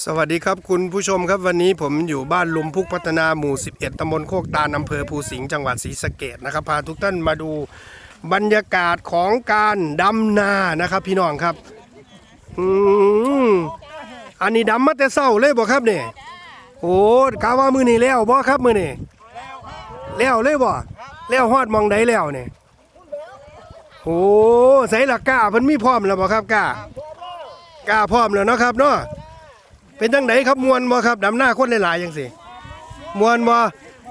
สวัสดีครับคุณผู้ชมครับวันนี้ผมอยู่บ้านลุมพุกพัฒนาหมู่ 11 ตำบลโคกตาลอำเภอภูสิงห์จังหวัดศรีสะเกดนะครับพาทุกท่านมาดูบรรยากาศของการดำนานะครับพี่น้องครับอืมอันนี้ดำมาแต่เศร้าเลยบ่ครับเนี่ยโอ้กาว่ามือนี่แล้วบ่ครับมือนี่แล้วเลยบ่แล้วฮอดมองใดแล้วเนี่ยโอ้ใส่หลักกาเพิ่นมีพร้อมแล้วบ่ครับกากาพร้อมแล้วเนาะครับเนาะ เป็นจังไดครับมวนบ่ครับดำหน้าคนหลายๆจังสิมวนบ่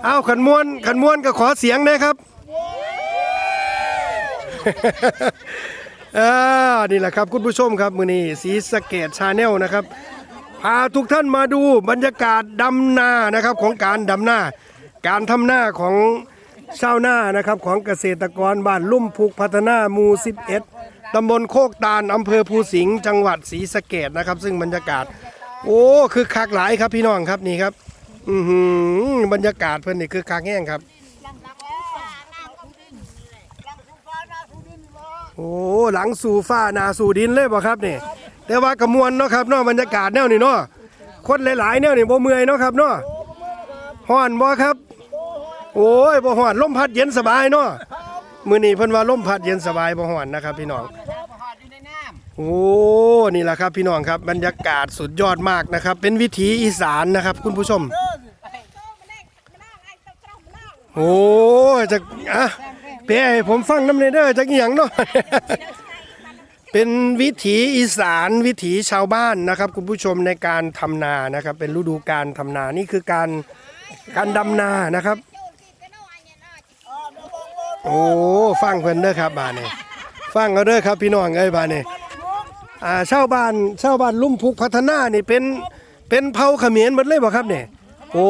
เอาขันมวนขันมวนก็ขอเสียงนะครับเออนี่แหละครับคุณผู้ชมครับมือนี้สีสะเกตชาแนลนะครับพาทุกท่านมาดูบรรยากาศดำนานะครับของการดำนา การทำหน้าของชาวนานะครับของเกษตรกรบ้านลุ่มพุกพัฒนาหมู่ 11ตำบลโคกตาลอำเภอภูสิงห์จังหวัดศรีสะเกดนะครับ ซึ่งบรรยากาศ โอ้คือคักหลายครับพี่น้องครับนี่ครับ อือหือบรรยากาศเพิ่อนนี่คือคักแห้งครับ โอ้หลังสู่ฟ้านาสู่ดินเลยบ่ครับนี่แต่ว่ากระมวลเนาะครับเนาะบรรยากาศแนวนี่เนาะคนหลายๆแนวนี่บ่เมื่อยเนาะครับเนาะฮ้อนบ่ครับ โอ้ยบ่ฮ้อนลมพัดเย็นสบายเนาะมื้อนี้เพิ่นว่าลมพัดเย็นสบายบ่ฮ้อนนะครับพี่น้อง โอ้นี่แหละครับพี่น้องครับบรรยากาศสุดยอดมากนะครับ เป็นวิถีอีสานนะครับ คุณผู้ชม โอ้จะอะเป้ผมฟังน้ำเนเด้อจากอย่างเนาะเป็นวิถีอีสานวิถีชาวบ้านนะครับ คุณผู้ชมในการทำนานะครับ เป็นฤดูการทำนานี่คือการการดำนานะครับ โอ้ฟังเพิ่นเด้อครับบานนี่ฟังเอาเด้อครับพี่น้องเอ้ยบานนี่ อ่าชาวบ้านชาวบ้านลุ่มพุกพัฒนานี่เป็นเป็นเผ่าเขมรหมดเลยบ่ครับเนี่ยโอ้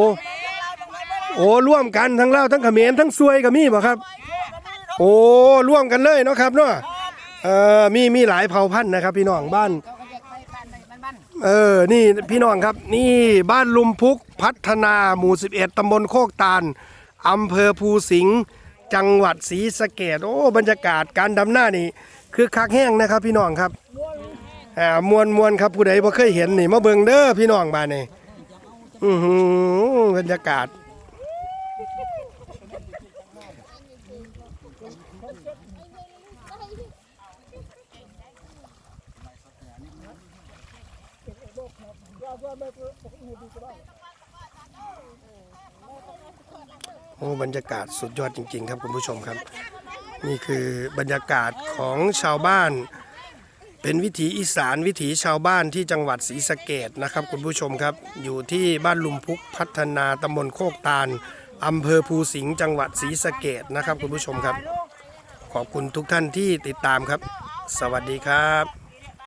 โอ้ร่วมกันทั้งเล่าทั้งเขมรทั้งซวยก็มีบ่ครับ โอ้ร่วมกันเลยเนาะครับเนาะเออมีมีหลายเผ่าพันธุ์นะครับ พี่น้องบ้านเออนี่พี่น้องครับ นี่บ้านลุมพุกพัฒนาหมู่ 11ตำบลโคกตาลอำเภอภูสิงห์จังหวัดศรีสะเกดโอ้บรรยากาศการดำหน้านี่คือคักแห้งนะครับพี่น้องครับ อ่ามวนมวนครับผู้ใดบ่เคยเห็นนี่มาเบิ่งเด้อพี่น้องบ้านนี่อือหือบรรยากาศโอ้บรรยากาศสุดยอดจริง ๆ ครับคุณผู้ชมครับ นี่คือบรรยากาศของชาวบ้าน เป็นวิถีอีสานวิถีชาวบ้านที่จังหวัดศรีสะเกดนะครับ คุณผู้ชมครับ อยู่ที่บ้านลุมพุกพัฒนาตำบลโคกตาลอำเภอภูสิงห์จังหวัดศรีสะเกดนะครับ คุณผู้ชมครับ ขอบคุณทุกท่านที่ติดตามครับ สวัสดีครับ